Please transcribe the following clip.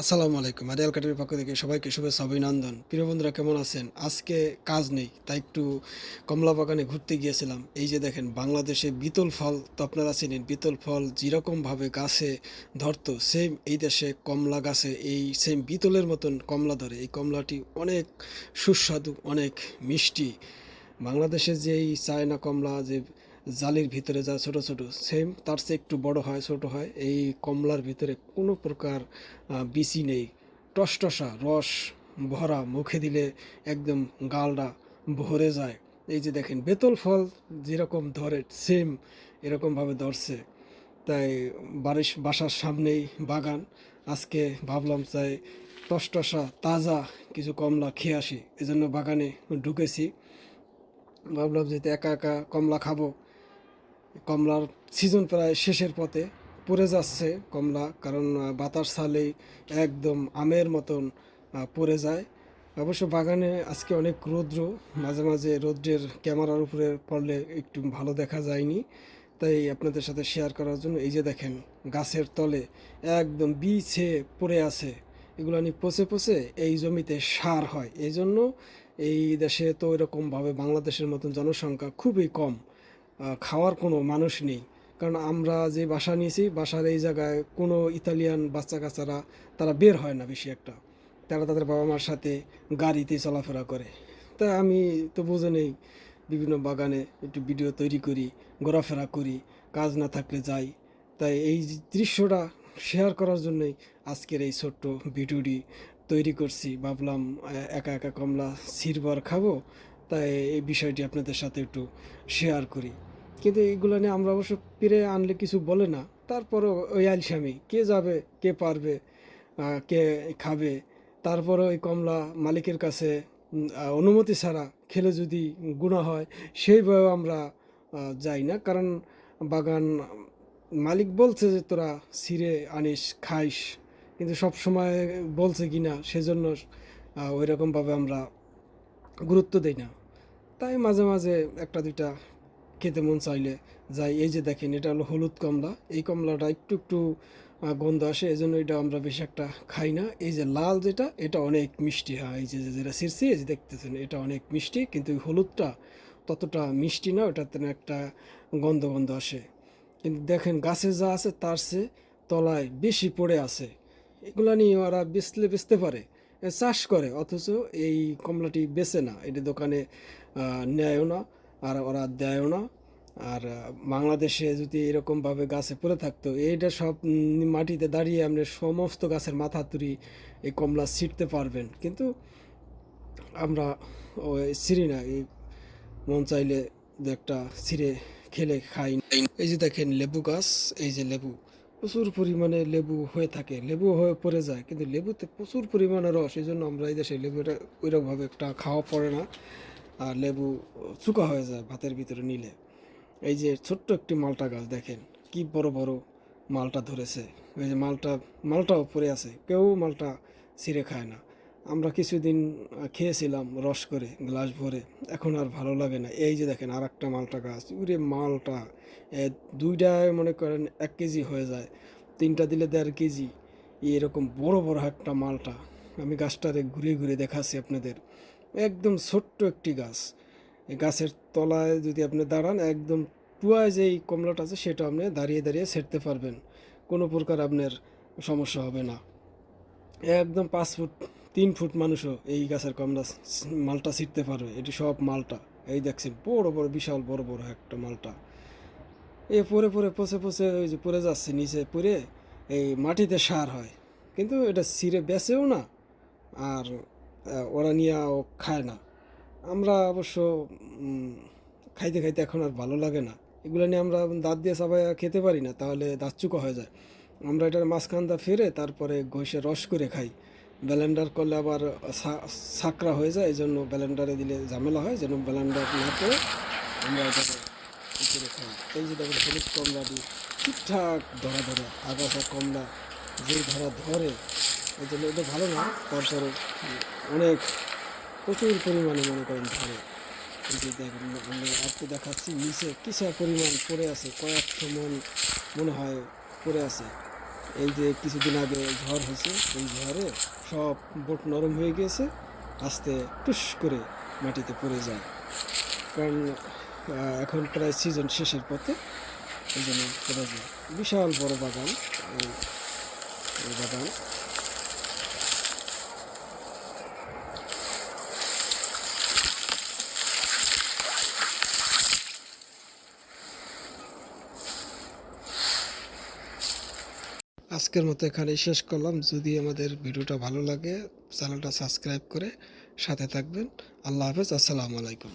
আসসালামু আলাইকুম। আরিয়াল কাটের পক্ষ থেকে সবাইকে শুভেচ্ছা, অভিনন্দন। প্রিয় বন্ধুরা, কেমন আছেন? আজকে কাজ নেই, তাই একটু কমলা বাগানে ঘুরতে গিয়েছিলাম। এই যে দেখেন, বাংলাদেশে বিতল ফল, তো আপনারা চিনেন, বিতল ফল যেরকমভাবে গাছে ধরতো সেম এই দেশে কমলা গাছে এই সেম বিতলের মতন কমলা ধরে। এই কমলাটি অনেক সুস্বাদু, অনেক মিষ্টি। বাংলাদেশে যে এই চায়না কমলা, যে জালির ভিতরে যা ছোট ছোট সেম তার চেয়ে একটু বড় হয়, ছোট হয়, এই কমলার ভিতরে কোনো প্রকার বিচি নেই। টসটসা, রস ভরা মুখে দিলে একদম গালটা ভরে যায়। এই যে দেখেন, বেতল ফল যেরকম ধরে সেম এরকমভাবে ধরছে। তাই বাড়ির বাসার সামনেই বাগান। আজকে ভাবলাম চাই টসটসা, তাজা কিছু কমলা খেয়ে আসি। এজন্য বাগানে ঢুকেছি। ভাবলাম যে একা একা কমলা খাব। কমলার সিজন প্রায় শেষের পথে পড়ে যাচ্ছে কমলা, কারণ বাতাস ছালেই একদম আমের মতন পড়ে যায়। অবশ্য বাগানে আজকে অনেক রৌদ্র, মাঝে মাঝে রৌদ্রের ক্যামেরার উপরে পড়লে একটু ভালো দেখা যায়নি। তাই আপনাদের সাথে শেয়ার করার জন্য এই যে দেখেন, গাছের তলে একদম বিছে পড়ে আছে। এগুলো নিয়ে পচে পচে এই জমিতে সার হয়। এই জন্য এই দেশে তো এরকমভাবে বাংলাদেশের মতন জনসংখ্যা খুবই কম। খাওয়ার কোনো মানুষ নেই। কারণ আমরা যে বাসা নিয়েছি, বাসার এই জায়গায় কোনো ইতালিয়ান বাচ্চা কাচ্চারা তারা বের হয় না বেশি একটা। তারা তাদের বাবা মার সাথে গাড়িতে চলাফেরা করে। তা আমি তো বুঝে নেই, বিভিন্ন বাগানে একটু ভিডিও তৈরি করি, ঘোরাফেরা করি, কাজ না থাকলে যাই। তাই এই দৃশ্যটা শেয়ার করার জন্যই আজকের এই ছোট্ট ভিডিওটি তৈরি করছি। ভাবলাম একা একা কমলা সিরবার খাব। তাই এই বিষয়টি আপনাদের সাথে একটু শেয়ার করি। কিন্তু এইগুলো নিয়ে আমরা অবশ্য পেরে আনলে কিছু বলে না। তারপরও ওই আলসামি, কে যাবে, কে পারবে কে খাবে তারপরে ওই কমলা মালিকের কাছে অনুমতি ছাড়া খেলে যদি গুণা হয় সেইভাবে আমরা যাই না। কারণ বাগান, মালিক বলছে যে তোরা ছিঁড়ে আনিস, খাইস, কিন্তু সব সময় বলছে কি না, সেজন্য ওই রকমভাবে আমরা গুরুত্ব দিই না। তাই মাঝে মাঝে একটা দুইটা খেতে মন চাইলে যাই, এই যে দেখেন, এটা হলো হলুদ কমলা। এই কমলাটা একটু একটু গন্ধ আসে এই জন্য এটা আমরা বেশি একটা খাই না। এই যে লাল যেটা, এটা অনেক মিষ্টি হয়। এই যে যেটা সিরসি, এই যে দেখতেছেন, এটা অনেক মিষ্টি, কিন্তু হলুদটা ততটা মিষ্টি না ওটাতে একটা গন্ধ গন্ধ আসে। কিন্তু দেখেন, গাছে যা আছে তার চেয়ে তলায় বেশি পড়ে আছে। এগুলা নিয়ে ওরা বেচলে বেচতে পারে চাষ করে, অথচ এই কমলাটি বেচে না। এটি দোকানে নেয়ও না। আর ওরা দেয়ও না। আর বাংলাদেশে যদি এরকমভাবে গাছে পড়ে থাকতো, এইটা সব মাটিতে দাঁড়িয়ে আপনি সমস্ত গাছের মাথা তুরি এই কমলা ছিটতে পারবেন। কিন্তু আমরা ওই ছিঁড়ি না, এই মন চাইলে একটা ছিঁড়ে খেলে খাই। এই যে দেখেন লেবু গাছ, এই যে লেবু, প্রচুর পরিমাণে লেবু হয়ে থাকে। লেবু হয়ে পড়ে যায়, কিন্তু লেবুতে প্রচুর পরিমাণে রস, এই জন্য আমরা এই দেশে লেবুটা ওইরকমভাবে একটা খাওয়া পড়ে না। লেবু চুকা হয়ে যায় ভাতের ভিতরে নিলে। এই যে ছোট্ট একটি মালটা গাছ, দেখেন কি বড় বড় মালটা ধরেছে। এই যে মালটা মালটাও পড়ে আছে, কেউ মালটা ছিঁড়ে খায় না। আমরা কিছুদিন খেয়েছিলাম রস করে, গ্লাস ভরে, এখন আর ভালো লাগে না। এই যে দেখেন আর একটা মালটা গাছ, উরে মালটা দুইটায় মনে করেন এক কেজি হয়ে যায়, তিনটা দিলে দেড় কেজি। এরকম বড় বড় একটা মালটা, আমি গাছটারে ঘুরে ঘুরে দেখাচ্ছি আপনাদের। একদম ছোট্ট একটি গাছ। এই গাছের তলায় যদি আপনি দাঁড়ান, একদম টুয়ায় যেই কমলাটা আছে, সেটা আপনি দাঁড়িয়ে দাঁড়িয়ে সেরতে পারবেন। কোনো প্রকার আপনার সমস্যা হবে না। একদম পাঁচ ফুট, তিন ফুট মানুষও এই গাছের কমলা মালটা ছিটতে পারবে। এটি সব মালটা। এই দেখছেন, বড় বড়, বিশাল, বড় বড় একটা মালটা। এ পরে পরে, পচে পচে ওই যে পড়ে যাচ্ছে, নিচে পড়ে এই মাটিতে সার হয়। কিন্তু এটা ছিঁড়ে বেচেও না। আর ওরা নিয়েও খায় না। আমরা অবশ্য খাইতে খাইতে এখন আর ভালো লাগে না। এগুলো নিয়ে আমরা দাঁত দিয়ে সবাই খেতে পারি না, তাহলে দাঁত চুকা হয়ে যায়। আমরা এটার মাঝখানটা ফেরে তারপরে ঘষে রস করে খাই। ব্যালেন্ডার করলে আবার সাকরা হয়ে যায় এই জন্য ব্যালেন্ডারে দিলে ঝামেলা হয়, যেন ব্যালেন্ডার না করে আমরা এটাকে করে খাই। এই যে দেখেন হলুদ কমলাটি ঠিকঠাক ধরা ধরে, আগাছা কমলা যে ধরা ধরে এই জন্য এটা ভালো না। তারপরে, অনেক প্রচুর পরিমাণে মনে করেন ধরে যে দেখেন আমি তো দেখাচ্ছি নিচে কিসের পরিমাণ পড়ে আছে, কয়েকশো মন মনে হয় পড়ে আছে। এই যে কিছুদিন আগে ঝড় হয়েছে, এই ঝড়ে সব বোট নরম হয়ে গিয়েছে, আস্তে টুস করে মাটিতে পড়ে যায়। কারণ এখন প্রায় সিজন শেষের পথে, এই জন্য বিশাল বড় বাগান এই বাগান। আজকের মতো এখানেই শেষ করলাম। যদি আমাদের ভিডিওটা ভালো লাগে, চ্যানেলটা সাবস্ক্রাইব করে সাথে থাকবেন। আল্লাহ হাফেজ, আসসালামু আলাইকুম।